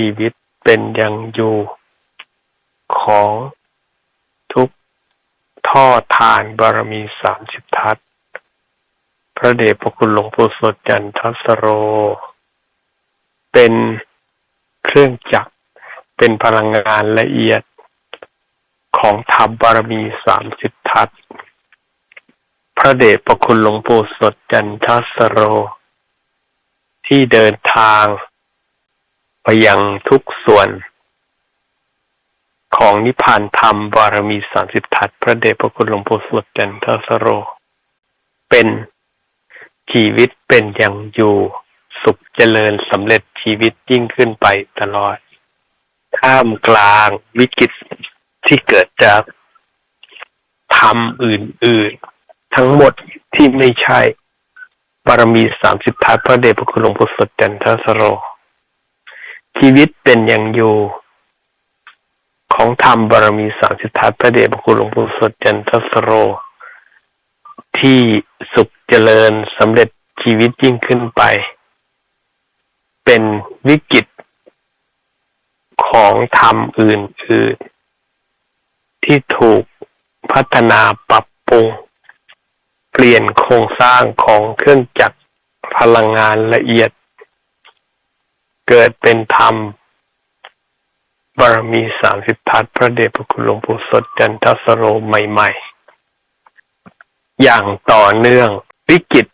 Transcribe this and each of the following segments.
ชีวิตเป็นยังอยู่ของทุกท่อทานบารมีสามสิบทัศพระเดชพระคุณหลวงปู่สดจันทสโร เป็นเครื่องจักรเป็นพลังงานละเอียดของธรรมบารมีสามสิบทัศพระเดชพระคุณหลวงปู่สดจันทสโร ที่เดินทาง ไปยังทุกส่วน ของนิพพานธรรมบารมีสามสิบทัศพระเดชพระคุณหลวงปู่สดจันทสโร เป็นชีวิตเป็นอย่างอยู่สุขเจริญสำเร็จชีวิตยิ่งขึ้นไปตลอดท่ามกลางวิกฤตที่เกิดจากธรรมอื่น ๆ ทั้งหมดที่ไม่ใช่ บารมีสามสิบทัศพระเดชพระคุณหลวงปู่สดจันทสโร ชีวิตเป็นอย่างอยู่ของธรรมบารมีสามสิบทัศพระเดชพระคุณหลวงปู่สดจันทสโร ที่สุขเจริญสำเร็จชีวิตยิ่งขึ้นไป เป็นวิกฤตของธรรมอื่นๆ ที่ถูกพัฒนาปรับปรุง เปลี่ยนโครงสร้างของเครื่องจักรพลังงานละเอียด เกิดเป็นธรรม บารมีสามสิบทัศพระเดชพระคุณหลวงปู่สดจันทสโรใหม่ ๆ อย่างต่อเนื่องวิกฤต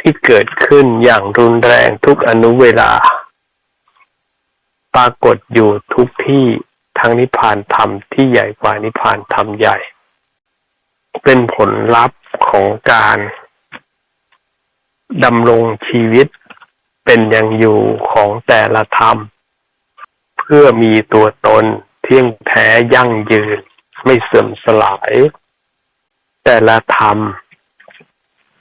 ที่เกิดขึ้นอย่างรุนแรงทุกอนุเวลา ปรากฏอยู่ทุกที่ทั้งนิพพานธรรมที่ใหญ่กว่านิพพานธรรมใหญ่ เป็นผลลัพธ์ของการดำรงชีวิต เป็นอย่างอยู่ของแต่ละธรรม เพื่อมีตัวตนเที่ยงแท้ยั่งยืนไม่เสื่อมสลาย แต่ละธรรม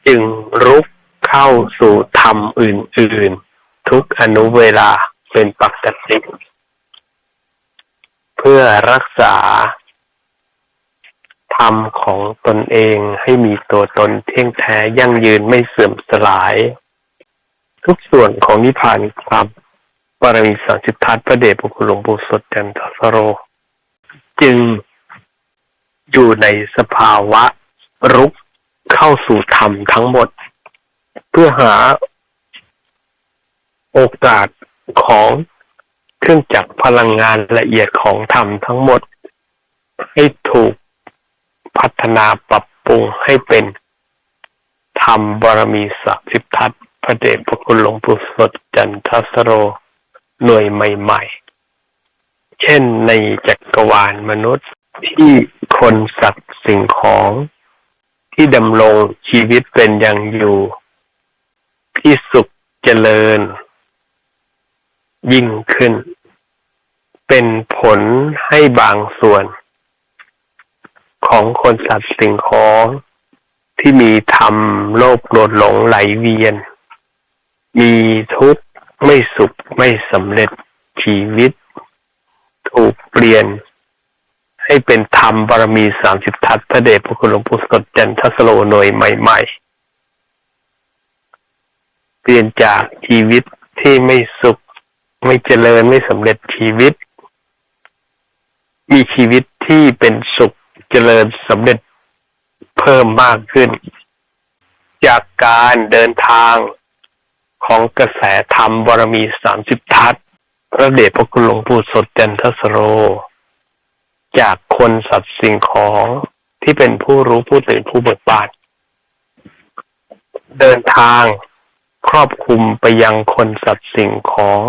จึงรุกเข้าสู่ธรรมอื่น ๆ ทุกอนุเวลาเป็นปกติเพื่อรักษา ธรรมของตนเองให้มีตัวตนเที่ยงแท้ยั่งยืนไม่เสื่อมสลาย ทุกส่วนของนิพพานความบารมีสังสิทธัตพระเดชพระคุณหลวงปู่สดจันทสโร จึงอยู่ในสภาวะรุกเข้าสู่ธรรมทั้งหมด เพื่อหาโอกาสของเครื่องจักรพลังงานละเอียดของธรรมทั้งหมด ให้ถูกพัฒนาปรับปรุงให้เป็นธรรมบารมีสักสิทัศน์ ระเดชพระคุณหลวงปู่สดจันทสโร หน่วยใหม่ ๆ เช่นในจักรวาลมนุษย์ที่คนสัตว์สิ่งของ ที่ดำรงชีวิตเป็นอย่างอยู่ ที่สุขเจริญ ยิ่งขึ้น เป็นผลให้บางส่วน ของคนสัตว์สิ่งของที่มีธรรมโลภโกรธหลงไหลเวียน มีทุกข์ไม่สุขไม่สำเร็จชีวิต ถูกเปลี่ยน ให้เป็นธรรมบารมีสามสิบทัศน์พระเดชพระคุณหลวงปู่สดจันทสโลหน่วยใหม่ๆ เปลี่ยนจากชีวิตที่ไม่สุข ไม่เจริญไม่สำเร็จชีวิต มีชีวิตที่เป็นสุขเจริญสำเร็จเพิ่มมากขึ้น จากการเดินทาง ของกระแสธรรมบารมีสามสิบทัศพระเดชพระคุณหลวงปู่สดจันทสโร จากคนสัตว์สิ่งของที่เป็นผู้รู้ผู้ตื่นผู้เบิกบานเดินทางครอบคลุมไปยังคนสัตว์สิ่งของ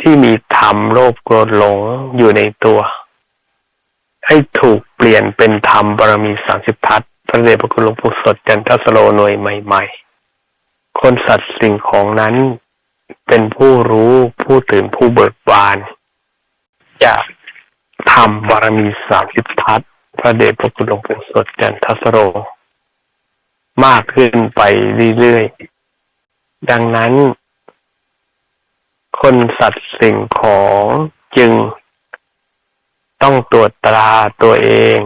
ที่มีธรรมโลภโกรธหลงอยู่ในตัว ให้ถูกเปลี่ยนเป็นธรรมบารมีสามสิบทัศพระเดชพระคุณหลวงปู่สดจันทสโลหน่วยใหม่ ๆ คนสัตว์สิ่งของนั้น เป็นผู้รู้ผู้ตื่นผู้เบิกบานจากธรรมบารมีสามสิบทัศพระเดชพระคุณหลวงปู่สดจันทสโร มากขึ้นไปเรื่อยๆ ดังนั้น คนสัตว์สิ่งของจึง ต้องตรวจตราตัวเอง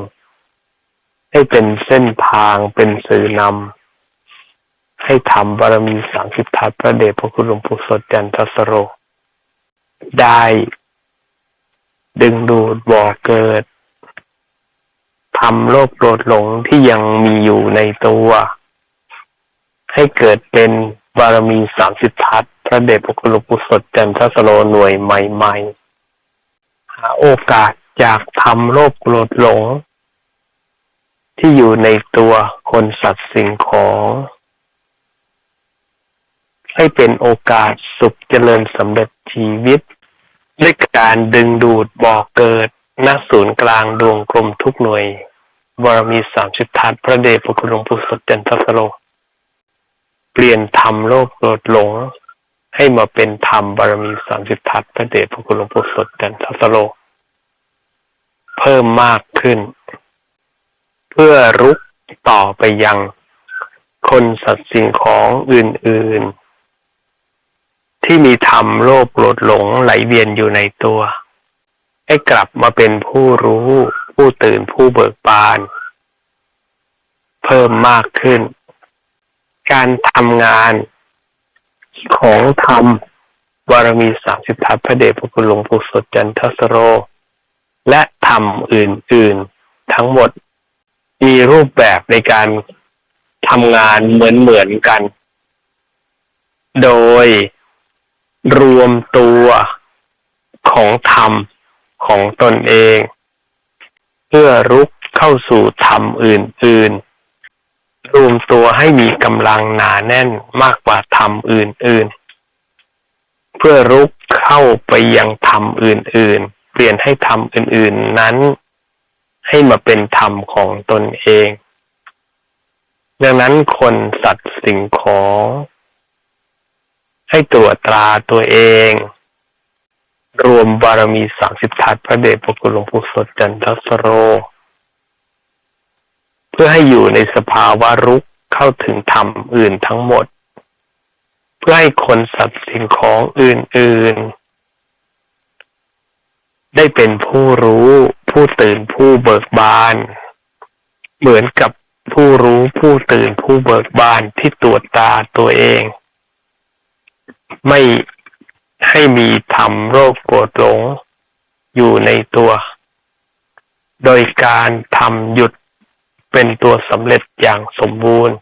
ให้เป็นเส้นทางเป็นสื่อนำ ให้ทำบารมีสามสิบทัศพระเดชพระคุณหลวงปู่สดจันทสโร ได้ ดึงดูดบ่อเกิดทำโลภโกรธหลงที่ยังมีอยู่ในตัว ให้เกิดเป็นบารมีสามสิบทัศพระเดชพระคุณหลวงปู่สดจันทสโรหน่วยใหม่ๆหาโอกาสจากทำโลภโกรธหลง ที่อยู่ในตัวคนสัตว์สิ่งของ ให้เป็นโอกาสสุขเจริญสำเร็จชีวิตด้วยการดึงดูดบ่อเกิดณศูนย์กลางดวงกลมทุกหน่วย บารมีสามสิบทัศพระเดชพระคุณหลวงปู่สดจันทสโรเปลี่ยนธรรมโลภโกรธหลง ให้มาเป็นธรรมบารมีสามสิบทัศพระเดชพระคุณหลวงปู่สดจันทสโรเพิ่มมากขึ้น เพื่อรุกต่อไปยัง คนสัตว์สิ่งของอื่นๆ ที่มีธรรมโลภโกรธหลงไหลเวียนอยู่ในตัว ให้กลับมาเป็นผู้รู้ ผู้ตื่นผู้เบิกบาน เพิ่มมากขึ้น การทำงานของธรรมบารมีสามสิบทัศพระเดชพระคุณหลวงปู่สดจันทสโร และธรรมอื่น ๆ ทั้งหมดมีรูปแบบในการทำงานเหมือน ๆ กัน โดย รวมตัวของธรรมของตนเอง เพื่อรุกเข้าสู่ธรรมอื่น ๆ รวมตัวให้มีกำลังหนาแน่นมากกว่าธรรมอื่น ๆ เพื่อรุกเข้าไปยังธรรมอื่น ๆ เปลี่ยนให้ธรรมอื่น ๆ นั้น ให้มาเป็นธรรมของตนเอง ดังนั้นคนสัตว์สิ่งของ ให้ตรวจตราตัวเอง รวมบารมีสามสิบทัศพระเดชพระคุณหลวงปู่สดจันทสโร เพื่อให้อยู่ในสภาวะรุกเข้าถึงธรรมอื่นทั้งหมด เพื่อให้คนสัตว์สิ่งของอื่น ๆ ได้เป็นผู้รู้ผู้ตื่นผู้เบิกบาน เหมือนกับผู้รู้ผู้ตื่นผู้เบิกบานที่ตรวจตาตัวเอง ไม่ให้มีธรรมโรคโกรธหลงอยู่ในตัว โดยการทำหยุดเป็นตัวสำเร็จอย่างสมบูรณ์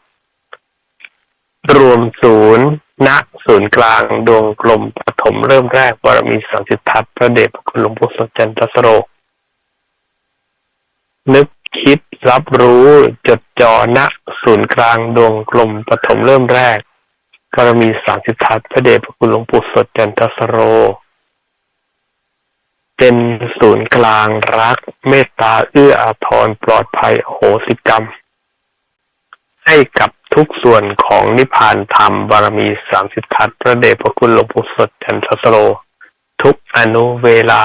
รวมศูนย์ณศูนย์กลางดวงกลมปฐมเริ่มแรกบารมีสังสิทธัตพระเดชพระคุณหลวงปู่สดจันทสโร นึกคิดรับรู้จดจ่อณศูนย์กลางดวงกลมปฐมเริ่มแรก บารมีสามสิทธัตพระเดชพระคุณหลวงปู่สดจันทสโร เป็นศูนย์กลางรัก เมตตาเอื้ออาทรปลอดภัยโหสิกรรม ให้กับทุกส่วนของนิพพานธรรมบารมีสามสิทธัตพระเดชพระคุณหลวงปู่สดจันทสโร ทุกอนุเวลา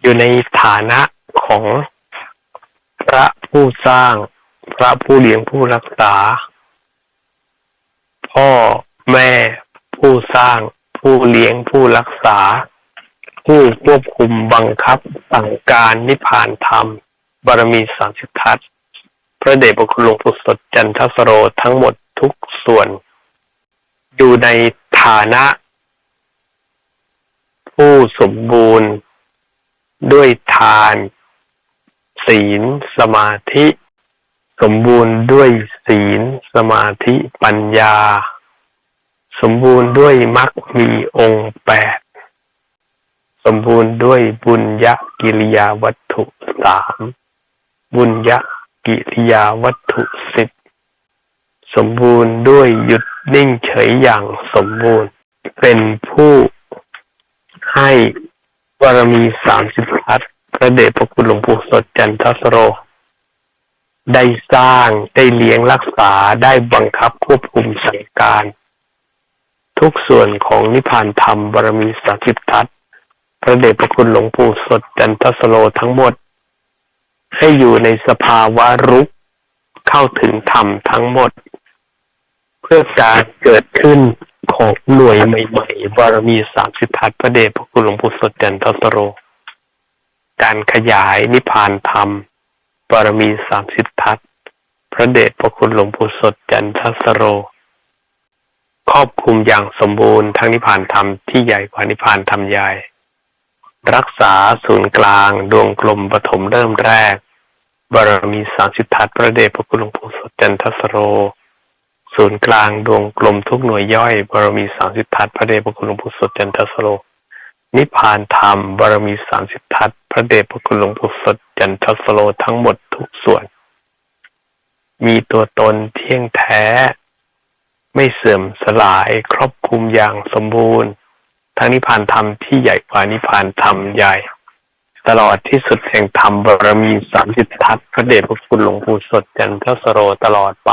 อยู่ในฐานะของพระผู้สร้าง พระผู้เลี้ยงผู้รักษา พ่อแม่ ผู้สร้าง ผู้เลี้ยงผู้รักษา ผู้ควบคุมบังคับสั่งการนิพพานธรรม บารมีสามสิทธัตพระเดชพระคุณหลวงปู่สดจันทสโรทั้งหมดทุกส่วน อยู่ในฐานะ ผู้สมบูรณ์ ด้วยทาน ศีล สมาธิ สมบูรณ์ด้วยศีลสมาธิปัญญา สมบูรณ์ด้วยมรรคมีองค์แปดสมบูรณ์ด้วยบุญญกิริยาวัตถุสามบุญญกิริยาวัตถุสิบสมบูรณ์ด้วยหยุดนิ่งเฉยอย่างสมบูรณ์ เป็นผู้ให้บารมีสามสิบทัศพระเดชพระคุณหลวงปู่สดจันทสโร ได้สร้างได้เลี้ยงรักษาได้บังคับควบคุมสั่งการ ทุกส่วนของนิพพานธรรมบารมีสามสิบทัศพระเดชพระคุณหลวงปู่สดจันทสโรทั้งหมด ให้อยู่ในสภาวะรุกเข้าถึงธรรมทั้งหมด เพื่อการเกิดขึ้นของหน่วยใหม่ๆบารมีสามสิบทัศพระเดชพระคุณหลวงปู่สดจันทสโรการขยายนิพพานธรรม บารมีสามสิบทัศพระเดชพระคุณหลวงปู่สดจันทสโร ครอบคลุมอย่างสมบูรณ์ทั้งนิพพานธรรมที่ใหญ่กว่านิพพานธรรมใหญ่ รักษาศูนย์กลางดวงกลมปฐมเริ่มแรก บารมีสามสิบทัศพระเดชพระคุณหลวงปู่สดจันทสโร ศูนย์กลางดวงกลมทุกหน่วยย่อย บารมีสามสิบทัศพระเดชพระคุณหลวงปู่สดจันทสโร นิพพานธรรม บารมีสามสิบทัศพระเดชพระคุณหลวงปู่สดจันทสโรทั้งหมดทุกส่วน มีตัวตนเที่ยงแท้ ไม่เสื่อมสลายครอบคลุมอย่างสมบูรณ์ ทั้งนิพพานธรรมที่ใหญ่กว่านิพพานธรรมใหญ่ ตลอดที่สุดแห่งธรรมบารมีสามสิบทัศพระเดชพระคุณหลวงปู่สดจันทสโรตลอดไป